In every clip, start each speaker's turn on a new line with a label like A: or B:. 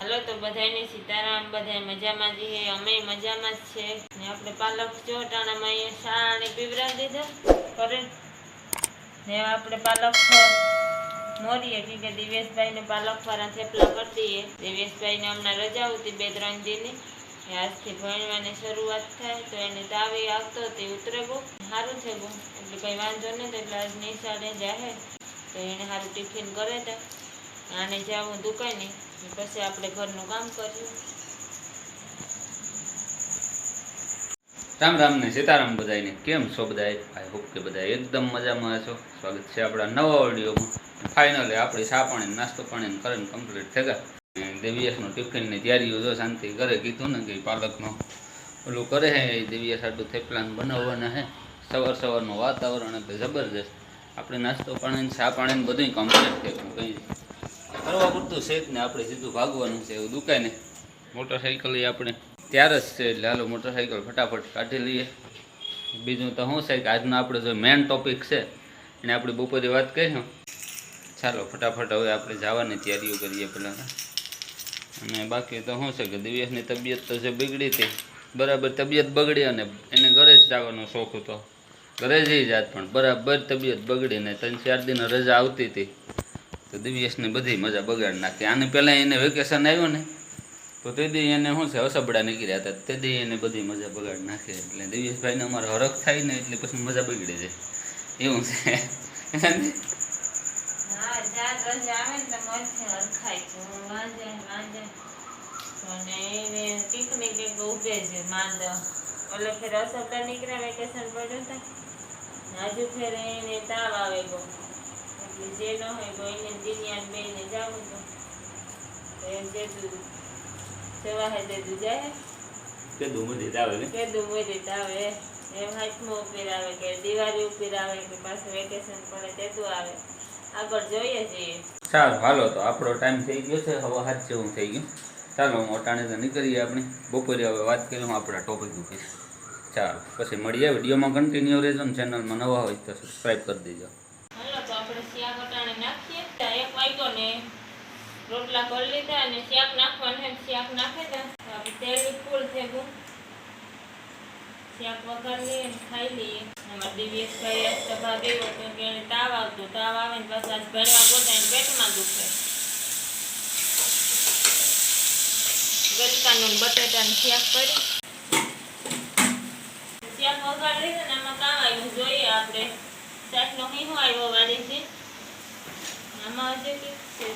A: હાલો તો બધાને સીતારામ બધા મજામાં જઈએ અમે મજામાં જ છે. ને આપણે પાલક ચોટાણામાં અહીંયા સાણે પીવરાવી દીધા. કરે? ને આપણે પાલક મોરીએ કે કે દિવેશભાઈને પાલક ફરા થેપલા કરી દઈએ. દિવેશભાઈને હમણાં રજા આવતી બે ત્રણ દિનની. આજથી ભણવાની શરૂઆત થાય તો એને તાવી આવતો તે ઉતરે બહુ સારું બહુ. એટલે કંઈ વાંધો નથી એટલે આજ નિશાળે જાહે. તો એને સારું ટિફિન કરે તા આને જાવું દુકાને. ને પછી આપણે ઘરનું કામ કર્યું
B: રામ રામ ને સીતારામ બધાને કેમ છો બધાય? આઈ હોપ કે બધા એકદમ મજામાં છો સ્વાગત છે આપણા નવા ઓડિયોમાં ફાઇનલી આપણી ચા પાણી નાસ્તો પાણી કરીને કમ્પ્લીટ થઈ ગયા. ટિફિનની તૈયારીઓ જો શાંતિ કરે, કીધું ને કે પાલકનો. ઓલું કરે હે દેવીએસ આટલું થેપલાન બનાવવાના હે. સવાર સવારનું વાતાવરણ જબરજસ્ત. આપણે નાસ્તો પાણી ચા પાણી બધું કમ્પ્લીટ થઈ કંઈ કરવા પૂરતું છે જ ને, આપણે સીધું ભાગવાનું છે એવું દુકાને. મોટરસાઇકલ એ આપણે ત્યાર જ છે એટલે હાલો મોટરસાઇકલ ફટાફટ કાઢી લઈએ. બીજું તો શું છે કે આજનો આપણે જો મેન ટોપિક છે, એને આપણે બપોરે વાત કરીશું. ચાલો ફટાફટ હવે આપણે જવાની તૈયારીઓ કરીએ પહેલાં અને બાકી તો શું છે કે દિવ્યાસની તબિયત તો જે બગડી હતી, બરાબર તબિયત બગડી અને એને ઘરે જ જવાનો શોખ હતો. ઘરે જઈ જાત પણ બરાબર તબિયત બગડીને ત્રણ ચાર દિન રજા આવતી હતી. તો દિવ્યેશની બધી મજા બગાડી નાખી. આને પહેલાં એને વેકેશન આવ્યું ને, તો તે દી એને શું છે, અસબડા નીકળ્યા હતા. તે દી એને બધી મજા બગાડી નાખી. એટલે દિવ્યેશભાઈને અમારે હરખ થાય ને, એટલે પછી મજા બગડી જાય. એવું છે.
A: હા ચાર રજા આવે ને, તો મોજથી હરખાય છે. હું વાંજે વાંજે. અને એને કંઈક ને કંઈક ઉભે છે, માંદ. ઓલે ફેર અસરતા નીકળ્યા વેકેશન પડ્યું હતા હજુ ફેર એને તાવ આવે ગયો. એટલે જે ન હોય તો એને જીનિયાન બેને જવું તો તો એમ જેતું જવા હે દેતું જાય.
B: કે દુમડી આવે કે
A: કેદું દેતા આવે. એમ હાથમાં ઉપર આવે કે દિવાળી ઉપર આવે કે પાછું વેકેશન પડે તેતું આવે. આગળ જોઈએ છીએ
B: સારું હાલો તો આપણો ટાઈમ થઈ ગયો છે. હવે હાથ જેવું થઈ ગયું. ચાલો હું અટાણે તો નીકળીએ આપણે. બપોરે હવે વાત કરી હું આપણા ટોપિક ઉપર. ચાલો પછી મળીએ. વિડીયોમાં કન્ટિન્યુ રહેજો ને ચેનલમાં નવા હોય તો સબસ્ક્રાઈબ કરી દેજો
A: હાલો તો આપણે શિયા કટાણે નાખીએ ત્યાં એક વાગ્યો ને રોટલા કરી લીધા અને શાક નાખવાનું શાક નાખે આપણે તેલ ફૂલ થયું શાક વઘાર લઈએ ખાઈ લઈએ. અમારા દિવ્યેશભાઈ આજ તો ભાગ એવો હતો કે તાવ આવતો, તાવ આવે ને પાછા આજ ભરવા ગોતા પેટમાં દુખે. ગલકાનું બટેટાનું શાક કરી. શાક લીધું ને આમાં કામ આવ્યું. જોઈએ આપણે. શાકનો હીહો આવ્યો વાડીથી આમાં છે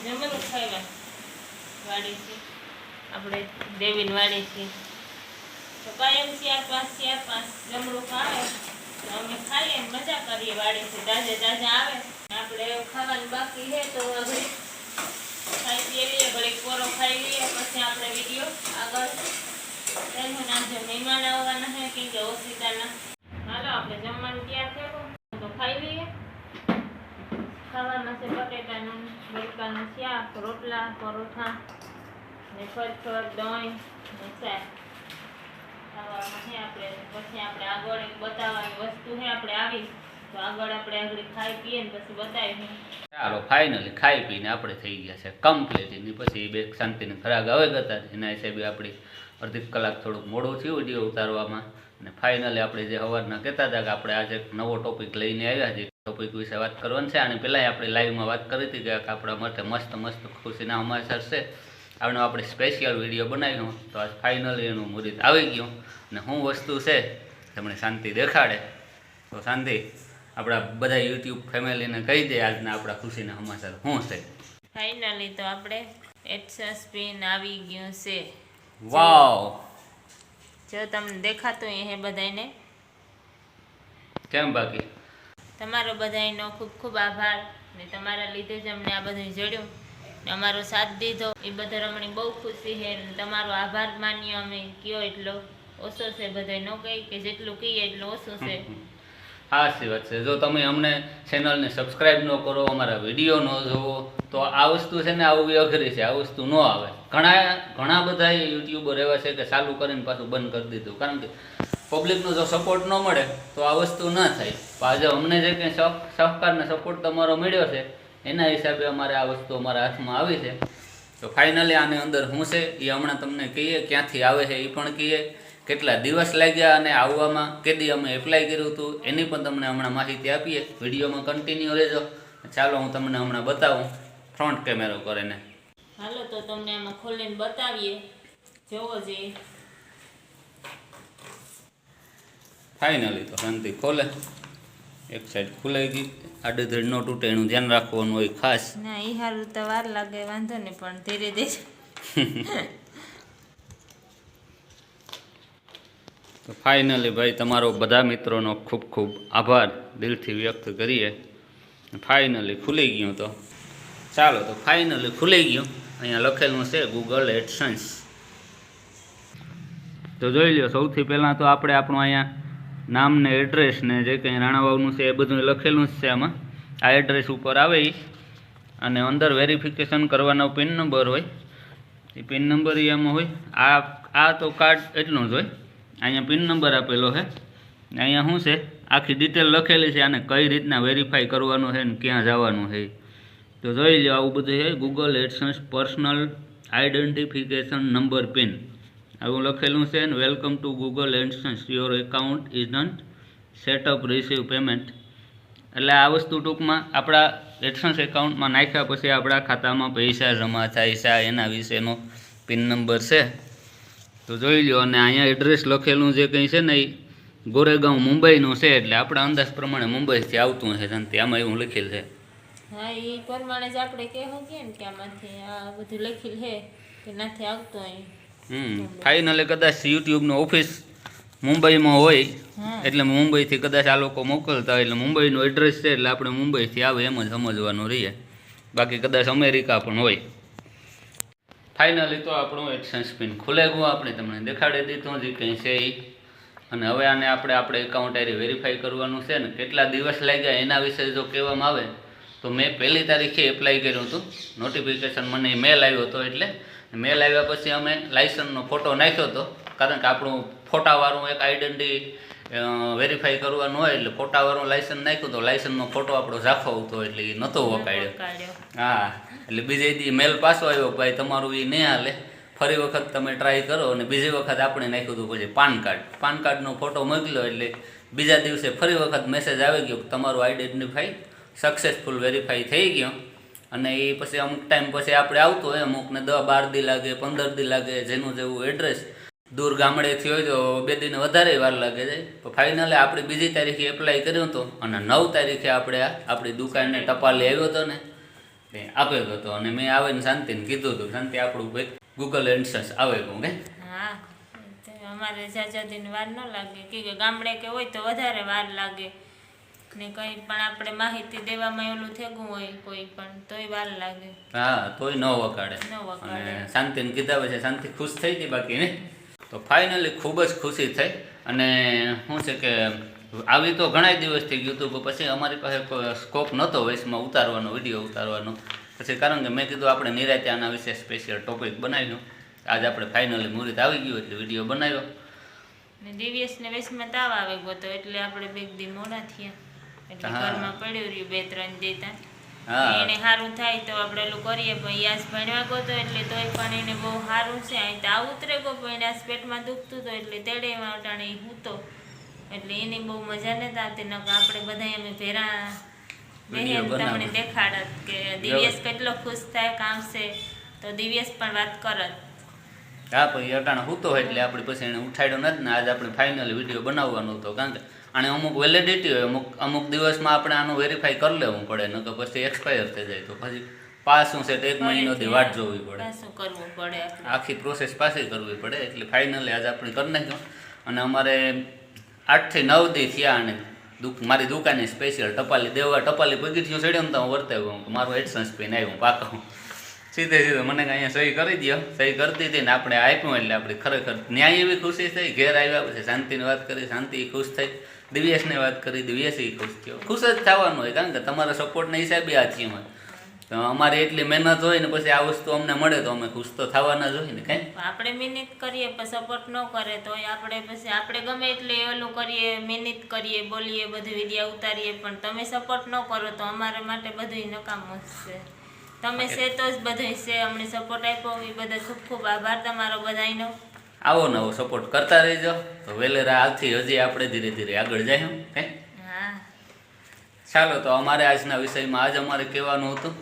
A: જમરૂ ખાવ્યા છે. આપણે દેવીન વાડીથી તો કાયમ ચાર જમરૂ ખાવે. તો અમે ખાઈએ મજા કરીએ વાળી છે. તાજા તાજા આવે. આપણે ખાવાનું બાકી છે તો ઘડીક ખાઈ પીએ લઈએ ઘડીક કોરો ખાઈ લઈએ. પછી આપણે વીડિયો આગળ. તેનું નામ છે મહેમાન આવવાના છે કે ઓશિતાના હાલો આપણે જમવાનું તૈયાર થયું તો ખાઈ લઈએ ખાવામાં છે બટેટાનું બટેકાનું શાક રોટલા, પરોઠા, ને ફરફર દહીં ને શાક. ખાવામાં આપણે, પછી આપણે આગળ બતાવવાની વસ્તુ છે આપણે આવી. તો આગળ આપણે આગળ ખાઈ પીએ ને પછી બતાવીએ.
B: ચાલો ફાઇનલી ખાઈ પીને આપણે થઈ ગયા છે કમ્પ્લીટ એની પછી બે શાંતિને ખરાબ આવે હતા એના હિસાબે આપણી અડધી કલાક થોડુંક મોડું થયું વીડિયો ઉતારવામાં. અને ફાઇનલી આપણે જે સવારના કહેતા હતા કે આપણે આજે નવો ટોપિક લઈને આવ્યા છીએ. ટોપિક વિશે વાત કરવાની છે. અને પહેલાંય આપણે લાઈવમાં વાત કરી હતી કે આપણા માટે મસ્ત મસ્ત ખુશીના સમાચાર છે. આનો આપણે સ્પેશિયલ વીડિયો બનાવ્યો. તો આજ ફાઇનલી એનું મુહૂર્ત આવી ગયું. અને શું વસ્તુ છે તમને શાંતિ દેખાડે. તો શાંતિ આપણા બધા યુટ્યુબ ફેમિલીને કહી દે આજના આપણા ખુશીના સમાચાર શું છે?
A: ફાઇનલી તો આપણે એક્સસ પિન આવી ગયું છે.
B: વાવ
A: જો તમને દેખાતું એ બધાને
B: કેમ બાકી?
A: તમારો બધાનો ખૂબ ખૂબ આભાર ને તમારા લીધે જ અમને આ બધું જડ્યું ને અમારો સાથ દીધો. એ બધા રમણી બહુ ખુશી છે તમારો આભાર માન્યો અમે. કયો એટલો ઓછો છે બધાય. ન કહી કે જેટલું કહીએ એટલું ઓછું છે.
B: સાચી વાત છે. જો તમે અમને ચેનલને સબસ્ક્રાઇબ ન કરો, અમારા વીડિયો ન જોવો તો આ વસ્તુ છે ને આવું અઘરી છે. આ વસ્તુ ન આવે. ઘણા ઘણા બધા યુટ્યુબર એવા છે કે ચાલુ કરીને પાછું બંધ કરી દીધું. કારણ કે પબ્લિકનો જો સપોર્ટ ન મળે, તો આ વસ્તુ ન થાય. આજે અમને જે કંઈ સહકારને સહકાર સપોર્ટ તમારો મળ્યો છે, એના હિસાબે અમારે આ વસ્તુ અમારા હાથમાં આવી છે. તો ફાઇનલી આની અંદર શું છે, એ હમણાં તમને કહીએ, ક્યાંથી આવે છે એ પણ કહીએ. કેટલા દિવસ લાગ્યા અને આવવામાં કેદી અમે એપ્લાય કર્યું હતું એની પણ તમને હમણાં માહિતી આપીએ. વિડીયોમાં કન્ટિન્યુ રહેજો. ચાલો હું તમને હમણાં બતાવું. ફ્રન્ટ કેમેરો કરીને
A: હાલો તો તમને આમાં ખોલીને બતાવીએ. જોવો જઈએ
B: ફાઇનલી તો શાંતિ ખોલે. એક સાઈડ ખુલાઈ ગઈ. આડેધડ ન તૂટે એનું ધ્યાન રાખવાનું હોય ખાસ.
A: ના એ હારું તો વાર લાગે વાંધો નહીં પણ ધીરે ધીરે.
B: તો ફાઇનલી ભાઈ, તમારો બધા મિત્રોનો ખૂબ ખૂબ આભાર. દિલથી વ્યક્ત કરીએ. ફાઇનલી ખુલી ગયું તો. ચાલો તો ફાઇનલી ખુલી ગયું. અહીંયા લખેલું છે ગૂગલ એડસન્સ તો જોઈ લો સૌથી પહેલાં તો આપણે આપણું અહીંયા નામ ને એડ્રેસ ને જે કંઈ રાણાવાવનું છે એ બધું લખેલું જ છે આમાં. આ એડ્રેસ ઉપર આવે. અને અંદર વેરિફિકેશન કરવાનો પિન નંબર હોય. એ પિન નંબર એ એમાં હોય. આ આ તો કાર્ડ એટલું જ હોય. અહીંયા પિન નંબર આપેલો છે અહીંયા શું છે? આખી ડિટેલ લખેલી છે આને કઈ રીતના વેરીફાઈ કરવાનું છે ને ક્યાં જવાનું છે તો જોઈ લો આવું બધું છે. Google AdSense personal identification number pin આવું લખેલું છે ને welcome to Google AdSense your account is not set up receive payment એટલે આ વસ્તુ ટૂંકમાં આપણા એડસન્સ એકાઉન્ટમાં નાખ્યા પછી આપણા ખાતામાં પૈસા જમા થાય છે. એના વિશેનો પિન નંબર છે. તો જોઈ લો અને અહીંયા એડ્રેસ લખેલું જે કંઈ છે ને એ ગોરેગાંવ મુંબઈનું છે એટલે આપણા અંદાજ પ્રમાણે મુંબઈથી આવતું હશે શાંતિ. આમાં એવું લખેલ છે.
A: હા એ પ્રમાણે જ આપણે કહેવું કે ને કે આમાંથી આ બધું લખેલ છે કે નથી આવતું અહીં
B: હમ ફાઇનલે કદાચ યુટ્યુબનો ઓફિસ મુંબઈમાં હોય એટલે મુંબઈથી કદાચ આ લોકો મોકલતા હોય એટલે મુંબઈનું એડ્રેસ છે એટલે આપણે મુંબઈથી આવે એમ જ સમજવાનું રહીએ બાકી કદાચ અમેરિકા પણ હોય. ફાઇનલી તો આપણું એક્સચેન્જ પિન ખુલે ગયું. આપણે તમને દેખાડી દીધું જે કંઈ છે એ અને હવે આને આપણે આપણે એકાઉન્ટ આરી વેરીફાઈ કરવાનું છે ને. કેટલા દિવસ લાગ્યા એના વિશે જો કહેવામાં આવે, તો મેં પહેલી તારીખે એપ્લાય કર્યું હતું. નોટિફિકેશન મને મેલ આવ્યો હતો એટલે. મેલ આવ્યા પછી અમે લાઇસન્સનો ફોટો નાખ્યો હતો. કારણ કે આપણું ફોટાવાળું એક આઈડેન્ટિટી વેરીફાઈ કરવાનું હોય એટલે ફોટાવાળું લાયસન્સ નાખ્યું તો લાયસન્સનો ફોટો આપણો ઝાખો આવતો એટલે એ નહોતો વકાડ્યો હા એટલે બીજે દી મેલ પાછો આવ્યો ભાઈ તમારું એ નહીં હાલે. ફરી વખત તમે ટ્રાય કરો અને બીજી વખત આપણે નાખ્યું હતું પછી પાન કાર્ડ પાન કાર્ડનો ફોટો મોકલ્યો એટલે બીજા દિવસે ફરી વખત મેસેજ આવી ગયો કે તમારું આઈડેન્ટિફાઈ સક્સેસફુલ વેરીફાઈ થઈ ગયો. અને એ પછી અમુક ટાઈમ પછી આપણે આવતો હોય અમુકને દસ બાર દી લાગે પંદર દી લાગે જેનું જેવું એડ્રેસ દૂર ગામડેથી હોય તો બે દિન વધારે વાર લાગે છે. તો ફાઇનલે આપણે બીજી તારીખે એપ્લાય કર્યો હતો અને નવ તારીખે આપણે આપણી દુકાનને ટપાલી આવ્યો હતો ને. તે આપેલો હતો અને મેં આવીને શાંતિને કીધું હતું. શાંતિ આપણું ભાઈ ગૂગલ એન્સર્સ આવે કહું કે?
A: હા. તે અમારે જાજા દિન વાર ન લાગે. કે ગામડે કે હોય તો વધારે વાર લાગે. ને કંઈ પણ આપણે માહિતી દેવામાં એવું થેગું હોય કોઈ પણ તોય વાર લાગે.
B: હા તોય ન વકાડે
A: ન વકાડે.
B: અને શાંતિને કીધા પછી શાંતિ ખુશ થઈ હતી બાકી ને? તો ફાઇનલી ખૂબ જ ખુશી થઈ અને શું છે કે આવી તો ઘણા દિવસથી યુટ્યુબ પછી અમારી પાસે સ્કોપ નહોતો વયસમાં ઉતારવાનો વીડિયો ઉતારવાનો. પછી કારણ કે મેં કીધું આપણે નિરાતે આના વિશે સ્પેશિયલ ટોપિક બનાવ્યું. આજે આપણે ફાઇનલી મુહૂર્ત આવી ગયું એટલે વીડિયો બનાવ્યો.
A: ને વેશમાં તાવ આવી ગયો તો એટલે આપણે બે દી મોડા થયા. એટલે. ઘરમાં પડ્યું રહ્યું બે ત્રણ દી
B: હા
A: એને સારું થાય તો આપણે ઓલું કરીએ પણ યાસ ભણવા ગયો તો એટલે તોય પણ એને બહુ સારું છે. અહીં તો આવું ઉતરે ગયો પણ આ પેટમાં દુખતું હતું એટલે તેડે ઈ હૂતો. એટલે એની બહુ મજા નથી આવતી નકર આપણે બધા અમે ભેરા બહેન તમને દેખાડત કે દિવ્યેશ કેટલો ખુશ થાય કામ છે તો દિવ્યેશ પણ વાત કરત.
B: હા પણ અટાણે હૂતો એટલે આપણે પછી એને ઉઠાડ્યો નથી ને આજે આપણે ફાઇનલ વીડિયો બનાવવાનો હતો. કારણ કે આને અમુક વેલિડિટી હોય અમુક અમુક દિવસમાં આપણે આનું વેરીફાઈ કરી લેવું પડે ન કે પછી એક્સપાયર થઈ જાય તો પછી પાછું છે તો એક મહિનો થી વાટ જોવી પડે.
A: કરવું પડે
B: આખી પ્રોસેસ પાછી કરવી પડે એટલે ફાઇનલી આજે આપણે કરી નાખ્યું. અને અમારે આઠથી નવ દી થયા અને મારી દુકાને સ્પેશિયલ ટપાલી દેવા ટપાલી પગીઠિયું ચડ્યો ને તો હું વર્તાવ્યું મારું એડસન્સ પીને આવ્યું પાકું. સીધે સીધે મને અહીંયા સહી કરી દો સહી કરતી હતી ને આપણે આપ્યું એટલે આપણે ખરેખર ન્યાય એવી ખુશી થઈ. ઘેર આવ્યા પછી શાંતિની વાત કરી. શાંતિ ખુશ થઈ. દિવ્યેશને વાત કરી. દિવ્યેશ ખુશ થયો. ખુશ જ થવાનું હોય કારણ કે તમારા સપોર્ટના હિસાબે આ હોય. તો અમારી એટલી મહેનત હોય ને પછી આ વસ્તુ અમને મળે તો અમે ખુશ તો થવાના જ હોય ને કઈ?
A: આપણે મહેનત કરીએ પણ સપોર્ટ ન કરે તો આપણે પછી આપણે ગમે એટલે ઓલું કરીએ, મહેનત કરીએ, બોલીએ, બધું વિદ્યા ઉતારીએ પણ તમે સપોર્ટ ન કરો તો અમારા માટે બધું નકામું જ છે. તમે છે તો જ બધું છે અમને સપોર્ટ આપ્યો એ બધા ખૂબ ખૂબ આભાર તમારો બધાયનો.
B: આવો નવો સપોર્ટ કરતા રહેજો. તો વેલેરા હાલથી હજી આપણે ધીરે ધીરે આગળ જઈએ હે?
A: હા.
B: ચાલો તો અમારે આજના વિષયમાં આજ અમારે કહેવાનું હતું.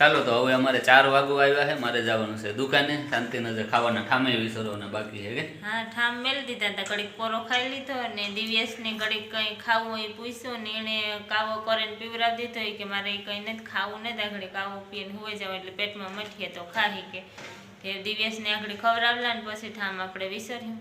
B: ચાલો તો હવે અમારે ચાર વાગો આવ્યા છે, મારે જવાનું છે દુકાને. શાંતિનગર ખાવાના ઠામે વિસરવાના બાકી છે કે?
A: હા, ઠામ મેલ દીધા હતા. કડીક પોરો ખાઈ લીધો અને દિવ્યેશને કડીક કંઈ ખાવું હોય પૂછ્યું ને એણે કાવો કરીને પીવરાવી દીધો કે મારે કંઈ નથી ખાવું, નથી આગળ કાવો પીને હુઈ જાવ એટલે પેટમાં મઠીએ તો ખાહી કે. તે દિવ્યેશને આગળ ખવડાવલા ને પછી ઠામ આપણે વિસર્યું.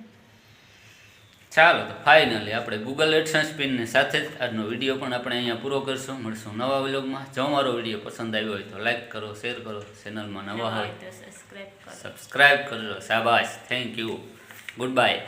B: ચાલો તો ફાઇનલી આપણે ગૂગલ એડસન્સ પિનની સાથે જ આજનો વીડિયો પણ આપણે અહીંયા પૂરો કરશું. મળશું નવા વ્લોગમાં જો મારો વીડિયો પસંદ આવ્યો હોય તો લાઈક કરો શેર કરો ચેનલમાં નવા હોય
A: સબસ્ક્રાઈબ કરો.
B: સબસ્ક્રાઈબ કરજો શાબાશ. Thank you good by